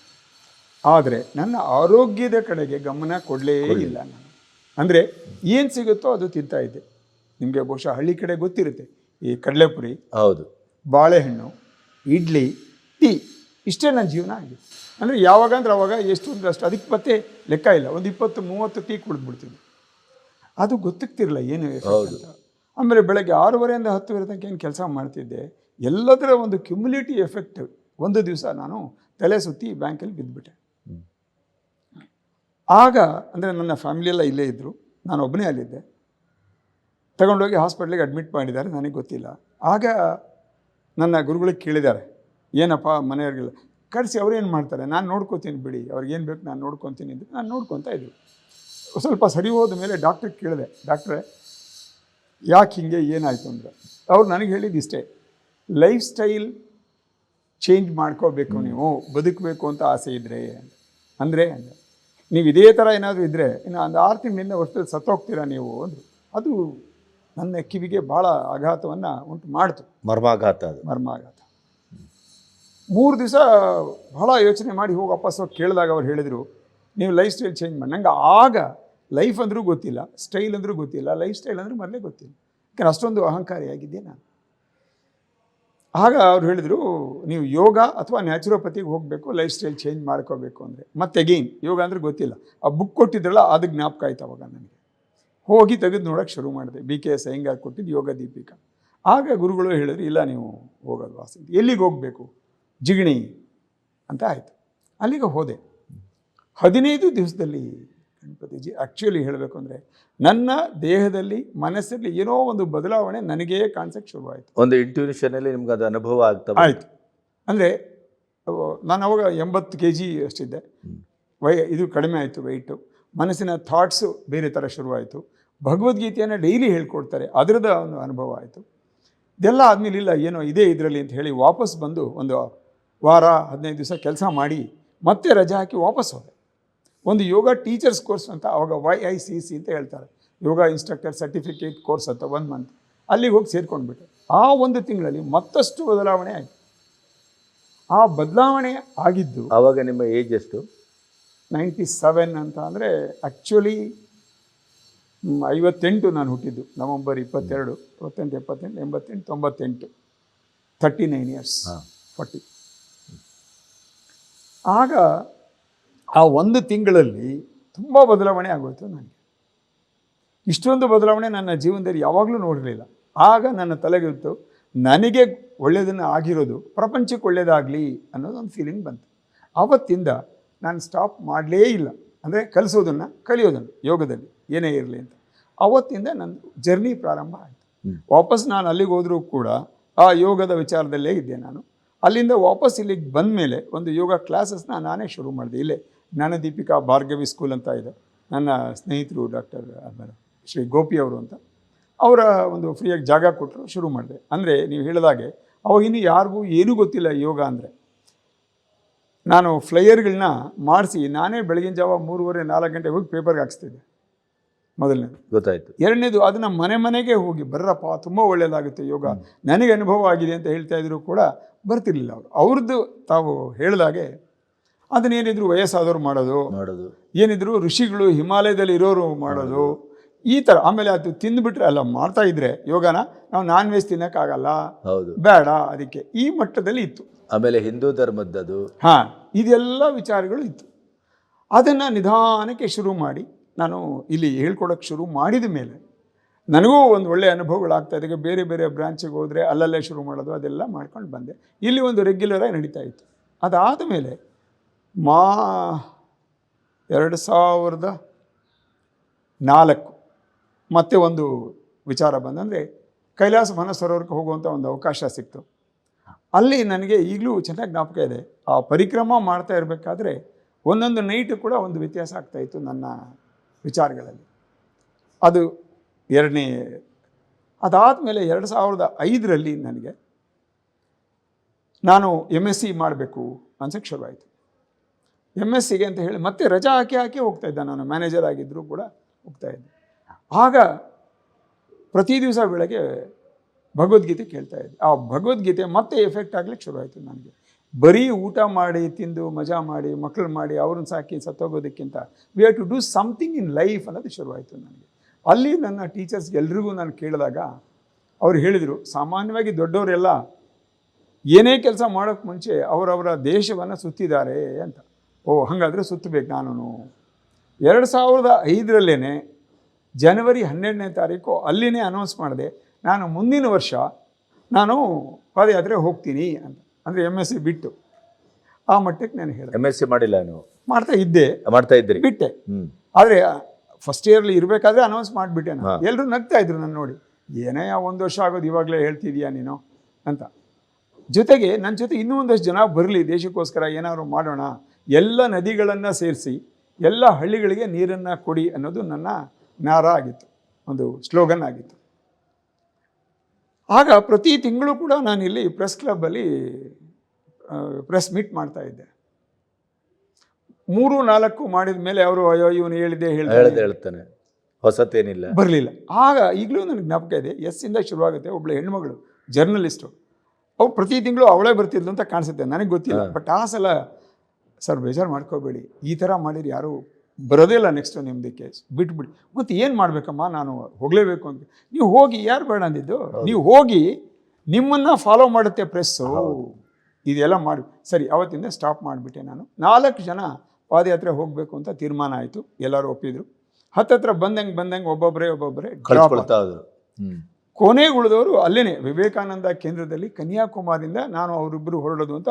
ಆದರೆ ನನ್ನ ಆರೋಗ್ಯದ ಕಡೆಗೆ ಗಮನ ಕೊಡಲೇ ಇಲ್ಲ ನಾನು. ಅಂದರೆ ಏನು ಸಿಗುತ್ತೋ ಅದು ತಿಂತಾ ಇದ್ದೆ. ನಿಮಗೆ ಬಹುಶಃ ಹಳ್ಳಿ ಕಡೆ ಗೊತ್ತಿರುತ್ತೆ. ಈ ಕಡಲೆಪುರಿ ಹೌದು. ಬಾಳೆಹಣ್ಣು ಇಡ್ಲಿ ಟೀ ಇಷ್ಟೇ ನನ್ನ ಜೀವನ ಆಗಿದೆ. ಅಂದರೆ ಯಾವಾಗ ಅಂದ್ರೆ ಅವಾಗ ಎಷ್ಟು ಅಂದ್ರೆ ಅಷ್ಟು ಅದಕ್ಕೆ ಮತ್ತೆ ಲೆಕ್ಕ ಇಲ್ಲ. ಒಂದು ಇಪ್ಪತ್ತು ಮೂವತ್ತು ಟೀ ಕುಡಿದ್ಬಿಡ್ತೀನಿ ಅದು ಗೊತ್ತಾಗ್ತಿರಲಿಲ್ಲ ಏನು ಅಂತ. ಆಮೇಲೆ ಬೆಳಗ್ಗೆ ಆರೂವರೆಯಿಂದ ಹತ್ತುವರೆ ತನಕ ಏನು ಕೆಲಸ ಮಾಡ್ತಿದ್ದೆ. ಎಲ್ಲದರ ಒಂದು ಕ್ಯುಮ್ಯುಲಿಟಿ ಎಫೆಕ್ಟ್ ಒಂದು ದಿವಸ ನಾನು ತಲೆ ಸುತ್ತಿ ಬ್ಯಾಂಕಲ್ಲಿ ಬಿದ್ದುಬಿಟ್ಟೆ ಆಗ ಅಂದರೆ ನನ್ನ ಫ್ಯಾಮಿಲಿ ಎಲ್ಲ ಇಲ್ಲೇ ಇದ್ದರು ನಾನು ಒಬ್ಬನೇ ಅಲ್ಲಿದ್ದೆ. ತಗೊಂಡೋಗಿ ಹಾಸ್ಪಿಟ್ಲಿಗೆ ಅಡ್ಮಿಟ್ ಮಾಡಿದ್ದಾರೆ. ನನಗೆ ಗೊತ್ತಿಲ್ಲ. ಆಗ ನನ್ನ ಗುರುಗಳಿಗೆ ಕೇಳಿದ್ದಾರೆ. ಏನಪ್ಪ ಮನೆಯವ್ರಿಗೆಲ್ಲ, ಕರೆಸಿ ಅವ್ರೇನು ಮಾಡ್ತಾರೆ? ನಾನು ನೋಡ್ಕೋತೀನಿ ಬಿಡಿ. ಅವ್ರಿಗೇನು ಬೇಕು ನಾನು ನೋಡ್ಕೊತೀನಿ ಅಂತ. ನಾನು ನೋಡ್ಕೊತಾ ಇದ್ದರು ಸ್ವಲ್ಪ ಸರಿ ಹೋದ ಮೇಲೆ ಡಾಕ್ಟ್ರಿಗೆ ಕೇಳಿದೆ. ಡಾಕ್ಟ್ರೇ ಯಾಕೆ ಹಿಂಗೆ, ಏನಾಯಿತು ಅಂದರೆ ಅವ್ರು ನನಗೆ ಹೇಳಿದ್ದು ಇಷ್ಟೇ. ಲೈಫ್ ಸ್ಟೈಲ್ ಚೇಂಜ್ ಮಾಡ್ಕೋಬೇಕು ನೀವು ಬದುಕಬೇಕು ಅಂತ ಆಸೆ ಇದ್ದರೆ ಅಂದರೆ ನೀವು ಇದೇ ಥರ ಏನಾದರೂ ಇದ್ದರೆ ಇನ್ನು ಒಂದು ಆರು ತಿಂಗಳಿಂದ ವರ್ಷದಲ್ಲಿ ಸತ್ತೋಗ್ತೀರಾ ನೀವು ಅಂದರು ಅದು ನನ್ನ ಕಿವಿಗೆ ಭಾಳ ಆಘಾತವನ್ನು ಉಂಟು ಮಾಡ್ತು. ಮರ್ಮಾಘಾತ ಅದು. ಮರ್ಮಾಘಾತ. ಮೂರು ದಿವಸ ಭಾಳ ಯೋಚನೆ ಮಾಡಿ ಹೋಗಿ ವಾಪಸ್ ಹೋಗಿ ಕೇಳಿದಾಗ ಅವ್ರು ಹೇಳಿದರು ನೀವು ಲೈಫ್ ಸ್ಟೈಲ್ ಚೇಂಜ್ ಮಾಡಿ ನಂಗೆ ಆಗ ಲೈಫ್ ಅಂದರೂ ಗೊತ್ತಿಲ್ಲ ಸ್ಟೈಲ್ ಅಂದರೂ ಗೊತ್ತಿಲ್ಲ ಲೈಫ್ ಸ್ಟೈಲ್ ಅಂದರೂ ಮೊದಲೇ ಗೊತ್ತಿಲ್ಲ. ಯಾಕಂದ್ರೆ ಅಷ್ಟೊಂದು ಅಹಂಕಾರಿಯಾಗಿದ್ದೆ ನಾನು. ಆಗ ಅವ್ರು ಹೇಳಿದರು, ನೀವು ಯೋಗ ಅಥವಾ ನ್ಯಾಚುರೋಪತಿಗೆ ಹೋಗಬೇಕು ಲೈಫ್ ಸ್ಟೈಲ್ ಚೇಂಜ್ ಮಾಡ್ಕೋಬೇಕು ಅಂದರೆ. ಮತ್ತೆ ಅಗೇನ್ ಯೋಗ ಅಂದರೆ ಗೊತ್ತಿಲ್ಲ. ಆ ಬುಕ್ ಕೊಟ್ಟಿದ್ರಲ್ಲ, ಅದು ಜ್ಞಾಪಕ ಆಯ್ತು ಅವಾಗ ನನಗೆ. ಹೋಗಿ ತೆಗೆದು ನೋಡೋಕ್ಕೆ ಶುರು ಮಾಡಿದೆ. ಬಿ ಕೆ ಎಸ್ ಅಯ್ಯಂಗಾರ್ ಕೊಟ್ಟಿದ್ದು ಯೋಗ ದೀಪಿಕಾ. ಆಗ ಗುರುಗಳು ಹೇಳಿದ್ರು, ಇಲ್ಲ, ನೀವು ಹೋಗೋದು ವಾಸ ಎಲ್ಲಿಗೆ ಹೋಗಬೇಕು? ಜಿಗಣಿ. ಅಂತ ಆಯಿತು. ಅಲ್ಲಿಗೆ ಹೋದೆ. ಹದಿನೈದು ದಿವಸದಲ್ಲಿ ಗಣಪತಿಜಿ. ಆ್ಯಕ್ಚುಲಿ ಹೇಳಬೇಕು ಅಂದರೆ ನನ್ನ ದೇಹದಲ್ಲಿ ಮನಸ್ಸಲ್ಲಿ ಏನೋ ಒಂದು ಬದಲಾವಣೆ ನನಗೇ ಕಾಣಿಸೋಕ್ಕೆ ಶುರುವಾಯಿತು. ಒಂದು ಇಂಟ್ಯೂಷನ್ ಅಲ್ಲಿ ನಿಮ್ಗೆ ಅದು ಅನುಭವ ಆಗ್ತಾ ಆಯಿತು. ಅಂದರೆ ನಾನು ಅವಾಗ ಎಂಬತ್ತು ಕೆ ಜಿ ಅಷ್ಟಿದ್ದೆ ವೈ ಇದು ಕಡಿಮೆ ಆಯಿತು ವೆಯ್ಟು ಮನಸ್ಸಿನ ಥಾಟ್ಸು ಬೇರೆ ಥರ ಶುರುವಾಯಿತು. ಭಗವದ್ಗೀತೆಯನ್ನು ಡೈಲಿ ಹೇಳ್ಕೊಡ್ತಾರೆ. ಅದರದ ಒಂದು ಅನುಭವ ಆಯಿತು. ಇದೆಲ್ಲ ಆದಮೇಲೆ ಇಲ್ಲ ಏನೋ ಇದೇ ಇದರಲ್ಲಿ ಅಂತ ಹೇಳಿ ವಾಪಸ್ ಬಂದು ಒಂದು ವಾರ ಹದಿನೈದು ದಿವಸ ಕೆಲಸ ಮಾಡಿ ಮತ್ತೆ ರಜೆ ಹಾಕಿ ವಾಪಸ್ ಹೋದೆ. ಒಂದು ಯೋಗ ಟೀಚರ್ಸ್ ಕೋರ್ಸ್ ಅಂತ ಅವಾಗ ವೈ ಐ ಸಿ ಸಿ ಅಂತ ಹೇಳ್ತಾರೆ. ಯೋಗ ಇನ್ಸ್ಟ್ರಕ್ಟರ್ ಸರ್ಟಿಫಿಕೇಟ್ ಕೋರ್ಸ್ ಅಂತ ಒಂದು ಮಂತ್ ಅಲ್ಲಿಗೆ ಹೋಗಿ ಸೇರ್ಕೊಂಡ್ಬಿಟ್ಟೆ ಆ ಒಂದು ತಿಂಗಳಲ್ಲಿ ಮತ್ತಷ್ಟು ಬದಲಾವಣೆ ಆಯಿತು. ಆ ಬದಲಾವಣೆ ಆಗಿದ್ದು ಆವಾಗ ನಿಮ್ಮ ಏಜ್ ಎಷ್ಟು? ನೈಂಟಿ ಸೆವೆನ್ ಅಂತ ಅಂದರೆ ಆ್ಯಕ್ಚುಲಿ ಐವತ್ತೆಂಟು ನಾನು ಹುಟ್ಟಿದ್ದು. ನವಂಬರ್ ಇಪ್ಪತ್ತೆರಡು ಇಪ್ಪತ್ತೆಂಟು ಎಪ್ಪತ್ತೆಂಟು ಎಂಬತ್ತೆಂಟು ತೊಂಬತ್ತೆಂಟು. Thirty nine years. ಫಾರ್ಟಿ ಆಗ ಆ ಒಂದು ತಿಂಗಳಲ್ಲಿ ತುಂಬ ಬದಲಾವಣೆ ಆಗೋಯ್ತು ನನಗೆ. ಇಷ್ಟೊಂದು ಬದಲಾವಣೆ ನನ್ನ ಜೀವನದಲ್ಲಿ ಯಾವಾಗಲೂ ನೋಡಿರಲಿಲ್ಲ. ಆಗ ನನ್ನ ತಲೆಗಿತ್ತು ನನಗೆ ಒಳ್ಳೆಯದನ್ನು ಆಗಿರೋದು ಪ್ರಪಂಚಕ್ಕೆ ಒಳ್ಳೆಯದಾಗಲಿ ಅನ್ನೋದೊಂದು ಫೀಲಿಂಗ್ ಬಂತು. ಆವತ್ತಿಂದ ನಾನು ಸ್ಟಾಪ್ ಮಾಡಲೇ ಇಲ್ಲ. ಅಂದರೆ ಕಲಿಸೋದನ್ನು ಕಲಿಯೋದನ್ನು ಯೋಗದಲ್ಲಿ ಏನೇ ಇರಲಿ ಅಂತ. ಆವತ್ತಿಂದ ನನ್ನ ಜರ್ನಿ ಪ್ರಾರಂಭ ಆಯಿತು. ವಾಪಸ್ ನಾನು ಅಲ್ಲಿಗೆ ಹೋದರೂ ಕೂಡ ಆ ಯೋಗದ ವಿಚಾರದಲ್ಲೇ ಇದ್ದೆ ನಾನು. ಅಲ್ಲಿಂದ ವಾಪಸ್ ಇಲ್ಲಿಗೆ ಬಂದ ಮೇಲೆ ಒಂದು ಯೋಗ ಕ್ಲಾಸಸ್ನ ನಾನೇ ಶುರು ಮಾಡಿದೆ. ಇಲ್ಲೇ ಜ್ಞಾನದೀಪಿಕಾ ಭಾರ್ಗವಿ ಸ್ಕೂಲ್ ಅಂತ ಇದೆ. ನನ್ನ ಸ್ನೇಹಿತರು ಡಾಕ್ಟರ್ ಶ್ರೀ ಗೋಪಿ ಅವರು ಅಂತ. ಅವರ ಒಂದು ಫ್ರೀಯಾಗಿ ಜಾಗ ಕೊಟ್ಟರು ಶುರು ಮಾಡಿದೆ. ಅಂದರೆ ನೀವು ಹೇಳಿದಾಗೆ ಅವಾಗಿನ ಯಾರಿಗೂ ಏನೂ ಗೊತ್ತಿಲ್ಲ ಯೋಗ ಅಂದರೆ. ನಾನು ಫ್ಲೈಯರ್ಗಳನ್ನ ಮಾಡಿಸಿ ನಾನೇ ಬೆಳಗಿನ ಜಾವ ಮೂರುವರೆ ನಾಲ್ಕು ಗಂಟೆ ಹೋಗಿ ಪೇಪರ್ಗೆ ಹಾಕ್ಸ್ತಿದ್ದೆ. ಮೊದಲನೇದು. ಗೊತ್ತಾಯಿತು. ಎರಡನೇದು ಅದನ್ನು ಮನೆ ಮನೆಗೆ ಹೋಗಿ ಬರ್ರಪ್ಪ ತುಂಬ ಒಳ್ಳೆಯದಾಗುತ್ತೆ ಯೋಗ. ನನಗೆ ಅನುಭವ ಆಗಿದೆ ಅಂತ ಹೇಳ್ತಾ ಇದ್ರು ಕೂಡ ಬರ್ತಿರ್ಲಿಲ್ಲ ಅವರು. ಅವ್ರದ್ದು ತಾವು ಹೇಳಿದಾಗೆ ಅದನ್ನೇನಿದ್ರು ವಯಸ್ಸಾದವ್ರು ಮಾಡೋದು. ಮಾಡೋದು. ಏನಿದ್ರು ಋಷಿಗಳು ಹಿಮಾಲಯದಲ್ಲಿ ಇರೋರು ಮಾಡೋದು. ಈ ಥರ ಆಮೇಲೆ ಅದು ತಿಂದುಬಿಟ್ರೆ ಅಲ್ಲ ಮಾಡ್ತಾ ಇದ್ರೆ ಯೋಗನ ನಾವು ನಾನ್ ವೆಜ್ ತಿನ್ನೋಕ್ಕಾಗಲ್ಲ. ಹೌದು. ಬೇಡ ಅದಕ್ಕೆ. ಈ ಮಟ್ಟದಲ್ಲಿ ಇತ್ತು. ಆಮೇಲೆ ಹಿಂದೂ ಧರ್ಮದ್ದದು. ಹಾಂ ಇದೆಲ್ಲ ವಿಚಾರಗಳು ಇತ್ತು. ಅದನ್ನು ನಿಧಾನಕ್ಕೆ ಶುರು ಮಾಡಿ ನಾನು ಇಲ್ಲಿ ಹೇಳ್ಕೊಡೋಕ್ಕೆ ಶುರು ಮಾಡಿದ ಮೇಲೆ ನನಗೂ ಒಂದು ಒಳ್ಳೆಯ ಅನುಭವಗಳಾಗ್ತಾ ಇದೆ. ಈಗ ಬೇರೆ ಬೇರೆ ಬ್ರಾಂಚಿಗೆ ಹೋದರೆ ಅಲ್ಲಲ್ಲೇ ಶುರು ಮಾಡೋದು ಅದೆಲ್ಲ ಮಾಡ್ಕೊಂಡು ಬಂದೆ. ಇಲ್ಲಿ ಒಂದು ರೆಗ್ಯುಲರಾಗಿ ನಡೀತಾ ಇತ್ತು. ಅದಾದ ಮೇಲೆ ಮಾ ಎರಡು ಸಾವಿರದ ನಾಲ್ಕು. ಮತ್ತೆ ಒಂದು ವಿಚಾರ ಬಂದಂದರೆ ಕೈಲಾಸ ಮನಸ್ಸರೋವರ್ಗೆ ಹೋಗುವಂಥ ಒಂದು ಅವಕಾಶ ಸಿಕ್ತು. ಅಲ್ಲಿ ನನಗೆ ಈಗಲೂ ಚೆನ್ನಾಗಿ ಜ್ಞಾಪಕ ಇದೆ. ಆ ಪರಿಕ್ರಮ ಮಾಡ್ತಾ ಇರಬೇಕಾದ್ರೆ ಒಂದೊಂದು ನೈಟು ಕೂಡ ಒಂದು ವ್ಯತ್ಯಾಸ ಆಗ್ತಾ ಇತ್ತು ನನ್ನ ವಿಚಾರಗಳಲ್ಲಿ. ಅದು ಎರಡನೇ, ಅದಾದಮೇಲೆ ಎರಡು ಸಾವಿರದ ಐದರಲ್ಲಿ ನನಗೆ ನಾನು ಎಂ ಎಸ್ ಸಿ ಮಾಡಬೇಕು ಅನ್ಸಕ್ಕೆ ಶುರುವಾಯಿತು. ಎಂ ಎಸ್ ಸಿಗೆ ಅಂತ ಹೇಳಿ ಮತ್ತೆ ರಜಾ ಹಾಕಿ ಹಾಕಿ ಹೋಗ್ತಾ ಇದ್ದ ನಾನು ಮ್ಯಾನೇಜರ್ ಆಗಿದ್ದರೂ ಕೂಡ ಹೋಗ್ತಾ ಇದ್ದೆ. ಆಗ ಪ್ರತಿ ದಿವಸ ಬೆಳಗ್ಗೆ ಭಗವದ್ಗೀತೆ ಕೇಳ್ತಾ ಇದ್ದೆ. ಆ ಭಗವದ್ಗೀತೆ ಮತ್ತೆ ಎಫೆಕ್ಟ್ ಆಗ್ಲಿಕ್ಕೆ ಶುರುವಾಯಿತು ನನಗೆ. ಬರೀ ಊಟ ಮಾಡಿ, ತಿಂದು, ಮಜಾ ಮಾಡಿ ಮಕ್ಕಳು ಮಾಡಿ, ಅವ್ರನ್ನ ಸಾಕಿ, ಸತ್ತೋಗೋದಕ್ಕಿಂತ we have to do something in life ಅನ್ನೋದು ಶುರುವಾಯಿತು ನನಗೆ. ಅಲ್ಲಿ ನನ್ನ ಟೀಚರ್ಸ್ ಎಲ್ರಿಗೂ ನಾನು ಕೇಳಿದಾಗ ಅವ್ರು ಹೇಳಿದರು, ಸಾಮಾನ್ಯವಾಗಿ ದೊಡ್ಡವರೆಲ್ಲ ಏನೇ ಕೆಲಸ ಮಾಡೋಕ್ಕೆ ಮುಂಚೆ ಅವರವರ ದೇಶವನ್ನು ಸುತ್ತಿದ್ದಾರೆ ಅಂತ. ಓ ಹಾಗಾದರೆ ಸುತ್ತಬೇಕು ನಾನು ಎರಡು ಸಾವಿರದ ಐದರಲ್ಲೇ ಜನವರಿ ಹನ್ನೆರಡನೇ ತಾರೀಕು ಅಲ್ಲಿನೇ ಅನೌನ್ಸ್ ಮಾಡಿದೆ ನಾನು ಮುಂದಿನ ವರ್ಷ ನಾನು ಪಾದಯಾತ್ರೆ ಹೋಗ್ತೀನಿ ಅಂತ. ಅಂದರೆ ಎಂ ಎಸ್ ಸಿ ಬಿಟ್ಟು. ಆ ಮಟ್ಟಕ್ಕೆ ನಾನು ಹೇಳಿದೆ. ಎಂ ಎಸ್ ಸಿ ಮಾಡಿಲ್ಲ ನೀವು? ಮಾಡ್ತಾ ಇದ್ದೆ. ಮಾಡ್ತಾ ಇದ್ರಿ ಬಿಟ್ಟೆ. ಆದರೆ ಫಸ್ಟ್ ಇಯರ್ಲಿ ಇರಬೇಕಾದ್ರೆ ಅನೌನ್ಸ್ ಮಾಡಿಬಿಟ್ಟೆ ನಾನು. ಎಲ್ಲರೂ ನಗ್ತಾ ಇದ್ರು ನಾನು ನೋಡಿ. ಏನೇ ಒಂದು ವರ್ಷ ಆಗೋದು ಇವಾಗಲೇ ಹೇಳ್ತಿದೀಯಾ ನೀನು? ಅಂತ. ಜೊತೆಗೆ ನನ್ನ ಜೊತೆ ಇನ್ನೂ ಒಂದಷ್ಟು ಜನ ಬರಲಿ ದೇಶಕ್ಕೋಸ್ಕರ ಏನಾದರೂ ಮಾಡೋಣ. ಎಲ್ಲ ನದಿಗಳನ್ನು ಸೇರಿಸಿ ಎಲ್ಲ ಹಳ್ಳಿಗಳಿಗೆ ನೀರನ್ನು ಕೊಡಿ ಅನ್ನೋದು ನನ್ನ ನಾರ ಆಗಿತ್ತು ಒಂದು ಸ್ಲೋಗನ್ ಆಗಿತ್ತು. ಆಗ ಪ್ರತಿ ತಿಂಗಳು ಕೂಡ ನಾನು ಇಲ್ಲಿ ಪ್ರೆಸ್ ಕ್ಲಬ್ಬಲ್ಲಿ ಪ್ರೆಸ್ ಮೀಟ್ ಮಾಡ್ತಾ ಇದ್ದೆ. ಮೂರು ನಾಲ್ಕು ಮಾಡಿದ ಮೇಲೆ ಅವರು ಅಯ್ಯೋ ಇವನು ಹೇಳಿದೆ ಹೇಳ್ದೆ ಹೇಳ್ತಾನೆ. ಹೊಸತೇನಿಲ್ಲ. ಬರಲಿಲ್ಲ. ಆಗ ಈಗಲೂ ನನಗೆ ಜ್ಞಾಪಕ ಇದೆ ಎಸ್ ಇಂದ ಶುರುವಾಗುತ್ತೆ ಒಬ್ಳು ಹೆಣ್ಮಗಳು ಜರ್ನಲಿಸ್ಟು ಅವ್ರು ಪ್ರತಿ ತಿಂಗಳು ಅವಳೇ ಬರ್ತಿದ್ಲು ಅಂತ ಕಾಣಿಸುತ್ತೆ ನನಗೆ ಗೊತ್ತಿಲ್ಲ. ಬಟ್ ಆ ಸಲ ಸರ್ ಬೇಜಾರು ಮಾಡ್ಕೋಬೇಡಿ. ಈ ಥರ ಮಾಡಿದ್ರೆ ಯಾರು ಬರೋದೇ ಇಲ್ಲ ನೆಕ್ಸ್ಟ್ ನಿಮ್ಮದಕ್ಕೆ ಬಿಟ್ಬಿಡಿ. ಮತ್ತು ಏನು ಮಾಡಬೇಕಮ್ಮ? ನಾನು ಹೋಗಲೇಬೇಕು ಅಂತ. ನೀವು ಹೋಗಿ ಯಾರು ಬೇಡ ಅಂದಿದ್ದು? ನೀವು ಹೋಗಿ ನಿಮ್ಮನ್ನು ಫಾಲೋ ಮಾಡುತ್ತೆ ಪ್ರೆಸ್ಸು ಇದೆಲ್ಲ ಮಾಡಿ. ಸರಿ ಅವತ್ತಿಂದ ಸ್ಟಾಪ್ ಮಾಡಿಬಿಟ್ಟೆ ನಾನು. ನಾಲ್ಕು ಜನ ಪಾದಯಾತ್ರೆ ಹೋಗಬೇಕು ಅಂತ ತೀರ್ಮಾನ ಆಯಿತು. ಎಲ್ಲರೂ ಒಪ್ಪಿದ್ರು. ಹತ್ತತ್ರ ಬಂದಂಗೆ ಬಂದಂಗೆ ಒಬ್ಬೊಬ್ಬರೇ ಒಬ್ಬೊಬ್ಬರೇ ಕೊನೆಗೆ ಉಳಿದವರು ಅಲ್ಲೇ ವಿವೇಕಾನಂದ ಕೇಂದ್ರದಲ್ಲಿ ಕನ್ಯಾಕುಮಾರಿಂದ ನಾನು ಅವರಿಬ್ಬರು ಹೊರಡೋದು ಅಂತ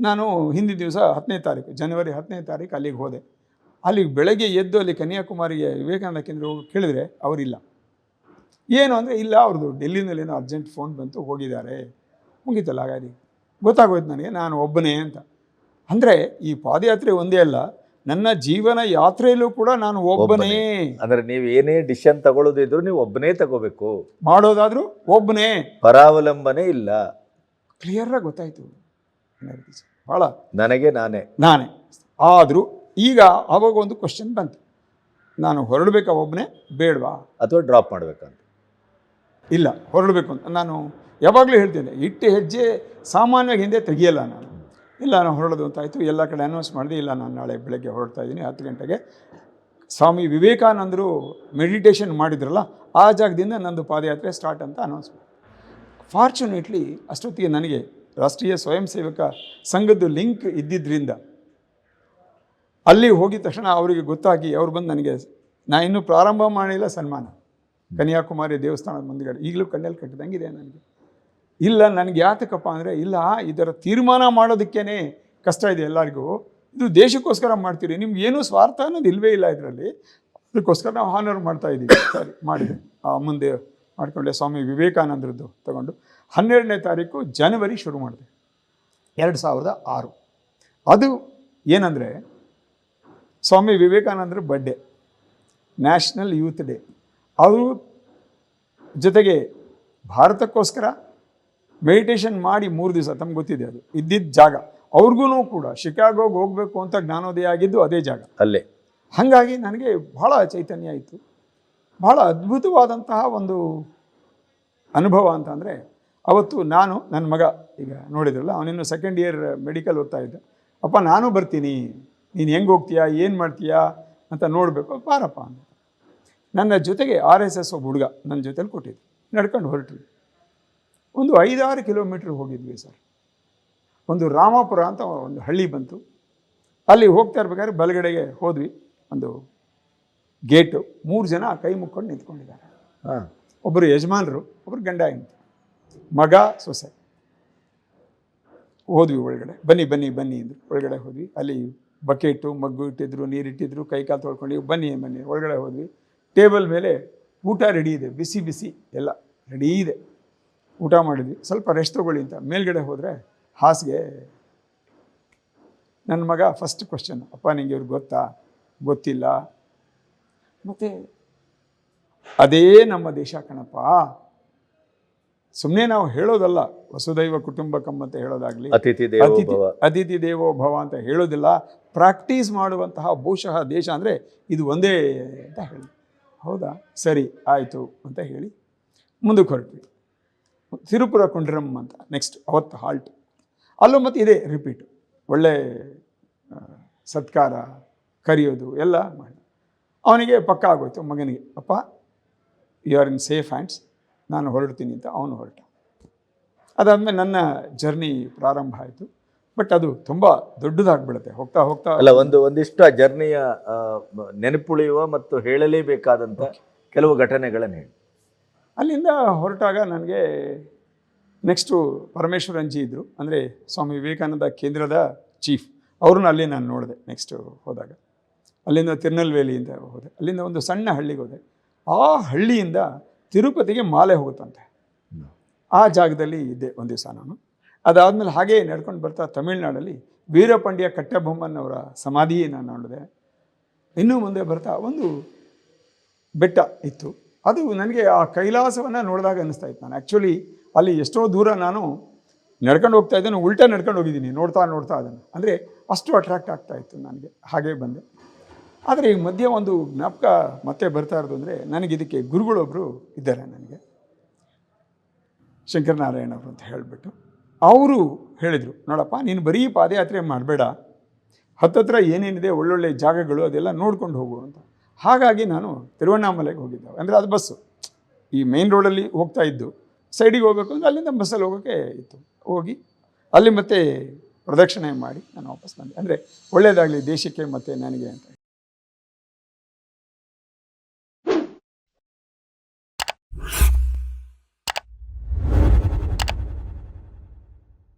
ನಾನು ಹಿಂದಿನ ದಿವಸ ಹತ್ತನೇ ತಾರೀಕು ಜನವರಿ ಹತ್ತನೇ ತಾರೀಕು ಅಲ್ಲಿಗೆ ಹೋದೆ. ಅಲ್ಲಿಗೆ ಬೆಳಗ್ಗೆ ಎದ್ದು ಅಲ್ಲಿ ಕನ್ಯಾಕುಮಾರಿಗೆ ವಿವೇಕಾನಂದ ಕೇಂದ್ರ ಹೋಗಿ ಕೇಳಿದ್ರೆ ಅವರಿಲ್ಲ. ಏನು ಅಂದರೆ ಇಲ್ಲ ಅವ್ರದ್ದು ಡೆಲ್ಲಿನಲ್ಲೇನೋ ಅರ್ಜೆಂಟ್ ಫೋನ್ ಬಂತು ಹೋಗಿದ್ದಾರೆ. ಮುಗೀತಲ್ಲ ಹಾಗಾಗಿ ಗೊತ್ತಾಗೋಯ್ತು ನನಗೆ ನಾನು ಒಬ್ಬನೇ ಅಂತ. ಅಂದರೆ ಈ ಪಾದಯಾತ್ರೆ ಒಂದೇ ಅಲ್ಲ ನನ್ನ ಜೀವನ ಯಾತ್ರೆಯಲ್ಲೂ ಕೂಡ ನಾನು ಒಬ್ಬನೇ. ಅಂದ್ರೆ ನೀವು ಏನೇ ಡಿಸಿಷನ್ ತಗೊಳ್ಳೋದಿದ್ರು ನೀವು ಒಬ್ಬನೇ ತಗೋಬೇಕು. ಮಾಡೋದಾದರೂ ಒಬ್ಬನೇ. ಪರಾವಲಂಬನೆ ಇಲ್ಲ. ಕ್ಲಿಯರಾಗಿ ಗೊತ್ತಾಯಿತು. ಭಾಳ ನನಗೆ ನಾನೇ. ನಾನೇ. ಆದರೂ ಈಗ ಆವಾಗ ಒಂದು ಕ್ವಶನ್ ಬಂತು. ನಾನು ಹೊರಡಬೇಕಾ ಒಬ್ಬನೇ ಬೇಡವಾ? ಅಥವಾ ಡ್ರಾಪ್ ಮಾಡಬೇಕಂತ? ಇಲ್ಲ ಹೊರಡಬೇಕು ಅಂತ. ನಾನು ಯಾವಾಗಲೂ ಹೇಳ್ತೇನೆ ಇಟ್ಟು ಹೆಜ್ಜೆ ಸಾಮಾನ್ಯವಾಗಿ ಹಿಂದೆ ತೆಗಿಯಲ್ಲ ನಾನು. ಇಲ್ಲ ನಾನು ಹೊರಡೋದು ಅಂತ ಆಯಿತು ಎಲ್ಲ ಕಡೆ ಅನೌನ್ಸ್ ಮಾಡಿದೆ ಇಲ್ಲ ನಾನು ನಾಳೆ ಬೆಳಗ್ಗೆ ಹೊರಡ್ತಾ ಇದ್ದೀನಿ ಹತ್ತು ಗಂಟೆಗೆ. ಸ್ವಾಮಿ ವಿವೇಕಾನಂದರು ಮೆಡಿಟೇಷನ್ ಮಾಡಿದ್ರಲ್ಲ ಆ ಜಾಗದಿಂದ ನಂದು ಪಾದಯಾತ್ರೆ ಸ್ಟಾರ್ಟ್ ಅಂತ ಅನೌನ್ಸ್ ಮಾಡಿ ಫಾರ್ಚುನೇಟ್ಲಿ ಅಷ್ಟೊತ್ತಿಗೆ ನನಗೆ ರಾಷ್ಟ್ರೀಯ ಸ್ವಯಂ ಸೇವಕ ಸಂಘದ್ದು ಲಿಂಕ್ ಇದ್ದಿದ್ದರಿಂದ ಅಲ್ಲಿ ಹೋಗಿದ ತಕ್ಷಣ ಅವರಿಗೆ ಗೊತ್ತಾಗಿ ಅವ್ರು ಬಂದು ನನಗೆ, ನಾ ಇನ್ನೂ ಪ್ರಾರಂಭ ಮಾಡಿಲ್ಲ ಸನ್ಮಾನ. ಕನ್ಯಾಕುಮಾರಿ ದೇವಸ್ಥಾನದ ಮುಂದೆಗಡೆ. ಈಗಲೂ ಕಣ್ಣಲ್ಲಿ ಕಟ್ಟಿದಂಗಿದೆ ನನಗೆ. ಇಲ್ಲ, ನನಗೆ ಯಾತಕಪ್ಪ ಅಂದರೆ, ಇಲ್ಲ ಇದರ ತೀರ್ಮಾನ ಮಾಡೋದಕ್ಕೇ ಕಷ್ಟ ಇದೆ ಎಲ್ಲರಿಗೂ. ಇದು ದೇಶಕ್ಕೋಸ್ಕರ ಮಾಡ್ತೀರಿ. ನಿಮ್ಗೆ ಏನೂ ಸ್ವಾರ್ಥ ಅನ್ನೋದು ಇಲ್ಲವೇ ಇಲ್ಲ ಇದರಲ್ಲಿ. ಅದಕ್ಕೋಸ್ಕರ ನಾವು ಹಾನರ್ ಮಾಡ್ತಾ ಇದ್ದೀವಿ ಸರಿ, ಮಾಡಿದೆ. ಮುಂದೆ ಮಾಡಿಕೊಂಡೆ. ಸ್ವಾಮಿ ವಿವೇಕಾನಂದರದ್ದು ತಗೊಂಡು. ಹನ್ನೆರಡನೇ ತಾರೀಕು ಜನವರಿ ಶುರು ಮಾಡಿದೆ. ಎರಡು ಸಾವಿರದ ಆರು. ಅದು ಏನಂದರೆ ಸ್ವಾಮಿ ವಿವೇಕಾನಂದರ ಬರ್ಡೇ ನ್ಯಾಷನಲ್ ಯೂತ್ ಡೇ ಅವರು ಜೊತೆಗೆ ಭಾರತಕ್ಕೋಸ್ಕರ ಮೆಡಿಟೇಷನ್ ಮಾಡಿ ಮೂರು ದಿವಸ ತಮ್ಗೆ ಗೊತ್ತಿದೆ ಅದು ಇದ್ದಿದ್ದ ಜಾಗ. ಅವ್ರಿಗೂ ಕೂಡ ಶಿಕಾಗೋಗೆ ಹೋಗಬೇಕು ಅಂತ ಜ್ಞಾನೋದಯ ಆಗಿದ್ದು ಅದೇ ಜಾಗ. ಅಲ್ಲೇ. ಹಾಗಾಗಿ ನನಗೆ ಬಹಳ ಚೈತನ್ಯ ಇತ್ತು ಬಹಳ ಅದ್ಭುತವಾದಂತಹ ಒಂದು ಅನುಭವ ಅಂತ ಅಂದರೆ ಅವತ್ತು ನಾನು ನನ್ನ ಮಗ ಈಗ ನೋಡಿದ್ರಲ್ಲ ಅವನಿನ್ನು ಸೆಕೆಂಡ್ ಇಯರ್ ಮೆಡಿಕಲ್ ಓದ್ತಾ ಇದ್ದ. ಅಪ್ಪ ನಾನು ಬರ್ತೀನಿ. ನೀನು ಹೆಂಗೆ ಹೋಗ್ತೀಯಾ? ಏನು ಮಾಡ್ತೀಯಾ? ಅಂತ ನೋಡಬೇಕು. ಬಾರಪ್ಪ ಅಂತ ನನ್ನ ಜೊತೆಗೆ ಆರ್ ಎಸ್ ಎಸ್ ಒಬ್ಬ ಹುಡುಗ ನನ್ನ ಜೊತೆಲಿ ಕೊಟ್ಟಿದ್ದು. ನಡ್ಕೊಂಡು ಹೊರಟ್ರಿ ಒಂದು ಐದಾರು ಕಿಲೋಮೀಟ್ರ್ ಹೋಗಿದ್ವಿ ಸರ್. ಒಂದು ರಾಮಾಪುರ ಅಂತ ಒಂದು ಹಳ್ಳಿ ಬಂತು. ಅಲ್ಲಿ ಹೋಗ್ತಾ ಇರ್ಬೇಕಾದ್ರೆ ಬಲಗಡೆಗೆ ಹೋದ್ವಿ. ಒಂದು ಗೇಟು. ಮೂರು ಜನ ಕೈ ಮುಕ್ಕೊಂಡು ನಿಂತ್ಕೊಂಡಿದ್ದಾರೆ. ಹಾ. ಒಬ್ಬರು ಯಜಮಾನರು ಒಬ್ಬರು ಗಂಡ ಹೆಂಡತಿ. ಮಗ ಸೊಸೆ. ಹೋದ್ವಿ ಒಳಗಡೆ. ಬನ್ನಿ ಬನ್ನಿ ಬನ್ನಿ ಅಂದರು. ಒಳಗಡೆ ಹೋದ್ವಿ. ಅಲ್ಲಿ ಬಕೆಟು ಮಗ್ಗು ಇಟ್ಟಿದ್ರು ನೀರಿಟ್ಟಿದ್ರು ಕೈ ಕಾಲು ತೊಳ್ಕೊಂಡು ಬನ್ನಿ ಬನ್ನಿ. ಒಳಗಡೆ ಹೋದ್ವಿ. ಟೇಬಲ್ ಮೇಲೆ ಊಟ ರೆಡಿ ಇದೆ. ಬಿಸಿ ಬಿಸಿ ಎಲ್ಲ ರೆಡಿ ಇದೆ. ಊಟ ಮಾಡಿದ್ವಿ. ಸ್ವಲ್ಪ ರೆಸ್ಟ್ ತೊಗೊಳ್ಳಿ ಅಂತ. ಮೇಲ್ಗಡೆ ಹೋದರೆ ಹಾಸಿಗೆ ನನ್ನ ಮಗ ಫಸ್ಟ್ ಕ್ವಶನ್ ಅಪ್ಪ, ನಿಂಗೆ ಇವ್ರಿಗೆ ಗೊತ್ತಾ? ಗೊತ್ತಿಲ್ಲ. ಮತ್ತು, ಅದೇ ನಮ್ಮ ದೇಶ ಕಣಪ್ಪ. ಸುಮ್ಮನೆ ನಾವು ಹೇಳೋದಲ್ಲ ವಸುದೈವ ಕುಟುಂಬಕಂ ಅಂತ ಹೇಳೋದಾಗ್ಲಿ ಅತಿಥಿ ದೇವೋ ಅತಿಥಿ ಭವ. ಅತಿಥಿ ದೇವೋ ಭವ ಅಂತ ಹೇಳೋದಿಲ್ಲ ಪ್ರಾಕ್ಟೀಸ್ ಮಾಡುವಂತಹ ಬಹುಶಃ ದೇಶ ಅಂದರೆ ಇದು ಒಂದೇ ಅಂತ ಹೇಳಿ. ಹೌದಾ? ಸರಿ ಆಯಿತು ಅಂತ ಹೇಳಿ ಮುಂದಕ್ಕೆ ಹೊರಟ್ವಿ. ತಿರುಪುರ ಕುಂಡ್ರಮ್ ಅಂತ ನೆಕ್ಸ್ಟ್ ಅವತ್ತು ಹಾಲ್ಟ್ ಅಲ್ಲೂ ಮತ್ತು ಇದೇ ರಿಪೀಟ್ ಒಳ್ಳೆ ಸತ್ಕಾರ ಕರೆಯೋದು ಎಲ್ಲ ಮಾಡಿ. ಅವನಿಗೆ ಪಕ್ಕ ಆಗೋಯ್ತು ಮಗನಿಗೆ ಅಪ್ಪ you are in safe hands ನಾನು ಹೊರಡ್ತೀನಿ ಅಂತ ಅವನು ಹೊರಟ. ಅದಾದಮೇಲೆ ನನ್ನ ಜರ್ನಿ ಪ್ರಾರಂಭ ಆಯಿತು. ಬಟ್ ಅದು ತುಂಬ ದೊಡ್ಡದಾಗ್ಬಿಡುತ್ತೆ. ಹೋಗ್ತಾ ಹೋಗ್ತಾ ಅಲ್ಲ ಒಂದು ಒಂದಿಷ್ಟು ಆ ಜರ್ನಿಯ ನೆನಪುಳಿಯುವ ಮತ್ತು ಹೇಳಲೇಬೇಕಾದಂಥ ಕೆಲವು ಘಟನೆಗಳನ್ನು ಹೇಳಿ. ಅಲ್ಲಿಂದ ಹೊರಟಾಗ ನನಗೆ ನೆಕ್ಸ್ಟು ಪರಮೇಶ್ವರಂಜಿ ಇದ್ದರು ಅಂದರೆ ಸ್ವಾಮಿ ವಿವೇಕಾನಂದ ಕೇಂದ್ರದ ಚೀಫ್ ಅವ್ರನ್ನ ಅಲ್ಲಿ ನಾನು ನೋಡಿದೆ ನೆಕ್ಸ್ಟು ಹೋದಾಗ. ಅಲ್ಲಿಂದ ತಿರುನಲ್ವೇಲಿಯಿಂದ ಹೋದೆ. ಅಲ್ಲಿಂದ ಒಂದು ಸಣ್ಣ ಹಳ್ಳಿಗೆ ಹೋದೆ. ಆ ಹಳ್ಳಿಯಿಂದ ತಿರುಪತಿಗೆ ಮಾಲೆ ಹೋಗುತ್ತಂತೆ. ಆ ಜಾಗದಲ್ಲಿ ಇದ್ದೆ ಒಂದು ದಿವಸ ನಾನು. ಅದಾದಮೇಲೆ ಹಾಗೆ ನಡ್ಕೊಂಡು ಬರ್ತಾ ತಮಿಳ್ನಾಡಲ್ಲಿ ವೀರಪಾಂಡ್ಯ ಕಟ್ಟಬೊಮ್ಮನವರ ಸಮಾಧಿಯೇ ಸಮಾಧಿ ನಾನು ನೋಡಿದೆ. ಇನ್ನೂ ಮುಂದೆ ಬರ್ತಾ ಒಂದು ಬೆಟ್ಟ ಇತ್ತು. ಅದು ನನಗೆ ಆ ಕೈಲಾಸವನ್ನು ನೋಡಿದಾಗ ಅನ್ನಿಸ್ತಾ ಇತ್ತು ನಾನು. ಆ್ಯಕ್ಚುಲಿ ಅಲ್ಲಿ ಎಷ್ಟೋ ದೂರ ನಾನು ನಡ್ಕೊಂಡು ಹೋಗ್ತಾ ಇದ್ದೇನೆ ಉಲ್ಟಾ ನಡ್ಕೊಂಡು ಹೋಗಿದ್ದೀನಿ ನೋಡ್ತಾ ನೋಡ್ತಾ ಅದನ್ನು ಅಂದರೆ ಅಷ್ಟು ಅಟ್ರಾಕ್ಟ್ ಆಗ್ತಾ ಇತ್ತು ನನಗೆ. ಹಾಗೆ ಬಂದೆ. ಆದರೆ ಈ ಮಧ್ಯೆ ಒಂದು ಜ್ಞಾಪಕ ಮತ್ತೆ ಬರ್ತಾ ಇರೋದು ಅಂದರೆ ನನಗೆ ಇದಕ್ಕೆ ಗುರುಗಳೊಬ್ಬರು ಇದ್ದಾರೆ ನನಗೆ. ಶಂಕರನಾರಾಯಣ ಅವರು ಅಂತ ಹೇಳಿಬಿಟ್ಟು. ಅವರು ಹೇಳಿದರು, ನೋಡಪ್ಪ, ನೀನು ಬರೀ ಪಾದಯಾತ್ರೆ ಮಾಡಬೇಡ. ಹತ್ತತ್ರ ಏನೇನಿದೆ, ಒಳ್ಳೊಳ್ಳೆ ಜಾಗಗಳು ಅದೆಲ್ಲ ನೋಡ್ಕೊಂಡು ಹೋಗು ಅಂತ. ಹಾಗಾಗಿ ನಾನು ತಿರುವಣ್ಣಾಮಲೆಗೆ ಹೋಗಿದ್ದೆ. ಅಂದರೆ ಅದು ಬಸ್ಸು. ಈ ಮೇನ್ ರೋಡಲ್ಲಿ ಹೋಗ್ತಾ ಇದ್ದು ಸೈಡಿಗೆ ಹೋಗಬೇಕು ಅಂದರೆ ಅಲ್ಲಿಂದ ಬಸ್ಸಲ್ಲಿ ಹೋಗೋಕ್ಕೆ ಇತ್ತು. ಹೋಗಿ ಅಲ್ಲಿ ಮತ್ತೆ ಪ್ರದಕ್ಷಿಣೆ ಮಾಡಿ ನಾನು ವಾಪಸ್ ಬಂದೆ. ಅಂದರೆ ಒಳ್ಳೆಯದಾಗಲಿ ದೇಶಕ್ಕೆ ಮತ್ತು ನನಗೆ ಅಂತ